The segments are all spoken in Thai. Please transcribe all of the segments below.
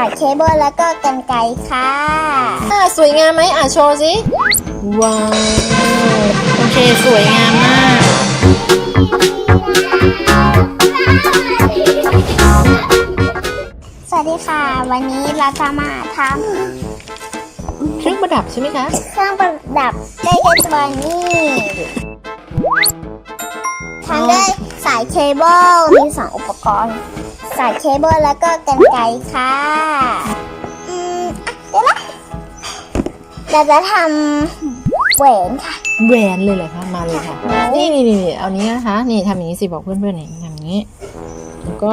สายเคเบิลแล้วก็กันไกรค่ะอ่าสวยงามไหมอะโชว์สิว้าวโอเคสวยงามมาก สวัสดีค่ะ วันนี้เราจะมาทเครื่องประดับใช่ไหมคะำเครื่องประดับได้เกสบานี่ทำด้วยสายเคเบิลมีสองอุปกรณ์ สายเคเบิลแล้วก็กันไกรค่ะอืมอะเดี๋ยวนะเราจะทำแหวนค่ะ แหวนเลยเหรอคะ มาเลยค่ะ นี่นี่นี่เอานี้นะคะ นี่ทำอย่างนี้สิบอกเพื่อนๆนี่ทำอย่างนี้ แล้วก็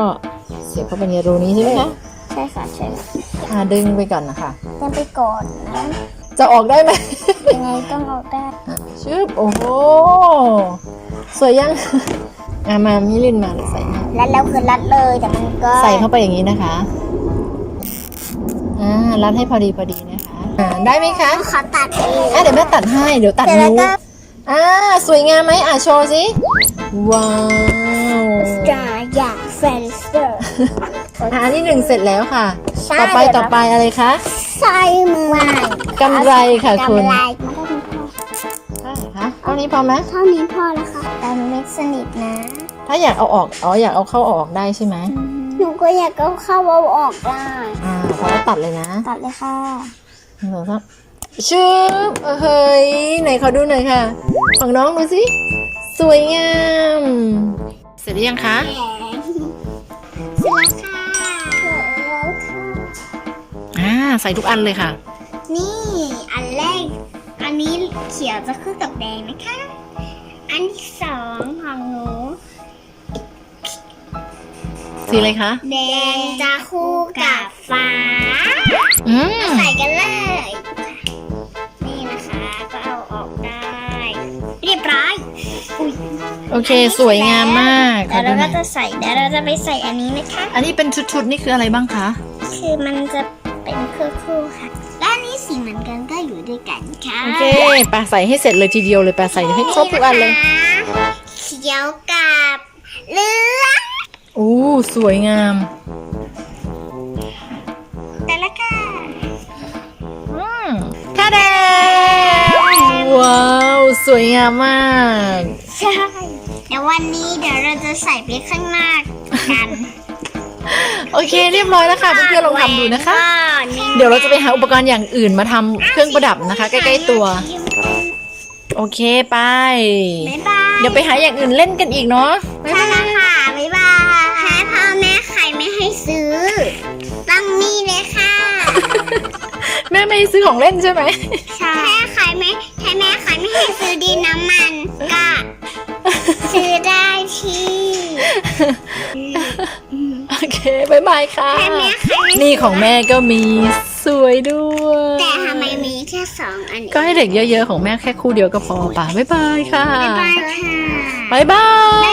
เสียบเข้าไปในรูนี้ใช่ไหมคะใช่ค่ะใช่ค่ะอ่าดึงไปก่อนนะคะเต้นไปก่อนนะ จะออกได้ไหม ยังไงต้องเอาได้อะชึบโอ้โห สวยยัง อะมามิลินมาเลย ใส่ให้แล้วเราคือรัดเลยแต่มันก็ใส่เข้าไปอย่างนี้นะคะอ่ารัดให้พอดีพอดีนะคะ อ่าได้ไหมคะเขาตัดเองอะเดี๋ยวแม่ตัดให้เดี๋ยวตัดเสร็จแล้วนิ้วก็อ่าสวยงามไหมอะโชว์สิว้าวจาอยากแฟนเซอร์อ่าอันที่หนึ่งเสร็จแล้วค่ะใช่ต่อไปต่อไปอะไรคะใส่ไม้กำไรค่ะคุณกำไรเท่าไหร่คะเท่านี้พอไหมเท่านี้พอแล้วค่ะแต่มันไม่สนิทนะ ถ้าอยากเอาออก อ๋อ อยากเอาเข้าเอาออกได้ใช่ไหมหนูก็อยากเอาเข้าเอาออกได้อ่าพอแล้วตัดเลยนะตัดเลยค่ะหนึ่งสองสามชืบเออเฮ้ย ไหนขอดูหน่อยค่ะ ของน้องดูสิ สวยงาม เสร็จหรือยังคะเสร็จแล้วค่ะเสร็จแล้วค่ะอ่า ใส่ทุกอันเลยค่ะ นี่ อันแรก อันนี้เขียวจะคู่กับแดงนะคะ อันที่สองของหนู สีอะไรคะ แดงจะคู่กับฟ้า อืมใส่กันเลย นี่นะคะ ก็เอาออกได้ เรียบร้อยอุ๊ยโอเค สวยงามมากขแล้อวดูเราหน่ก็อยจะใส่เดี๋ยวเราจะไปใส่อันนี้นะคะ อันนี้เป็นชุดๆนี่คืออะไรบ้างคะ คือมันจะเป็นคู่ๆค่ะ และอันนี้สีเหมือนกันก็อยู่ด้วยกันค่ะ โอเคปาใส่ให้เสร็จเลยทีเดียวเลยปาใส่ให้ครบทุกอันเลย เขียวกับเหลืองอู้ สวยงาม แต่ละค่ะอืมท่าแดงว้าว สวยงามมาก ใช่เดี๋ยววันนี้เดี๋ยวเราจะใส่ไปข้างหน้ากันโอเคเรียบร้อยแล้วค่ะเพื่อนๆลองทำดูนะคะนี่เดี๋ยวเราจะไปหาอุปกรณ์อย่างอื่นมาทำเครื่องประดับนะคะ ใกล้ๆตัว โอเคไปบ๊ายบายเดี๋ยวไปหาอย่างอื่นเล่นกันอีกเนาะบ๊ายใช่บายแล้วค่ะบ๊ายบาย แม่ไม่ซื้อของเล่นใช่ไหมใช่แม่ใครไม่ถ้าแม่ใครไม่ให้ซื้อดินน้ำมันก็ซื้อได้ที่โอเคบายบายค่ะถ้าแม่ใครไม่นี่ของแม่ก็มีสวยด้วย แต่ทำไมมีแค่สองอันก็ให้เด็กเยอะๆของแม่แค่คู่เดียวก็พอป่ะบ๊ายบายค่ะบ๊ายบายค่ะบ๊ายบาย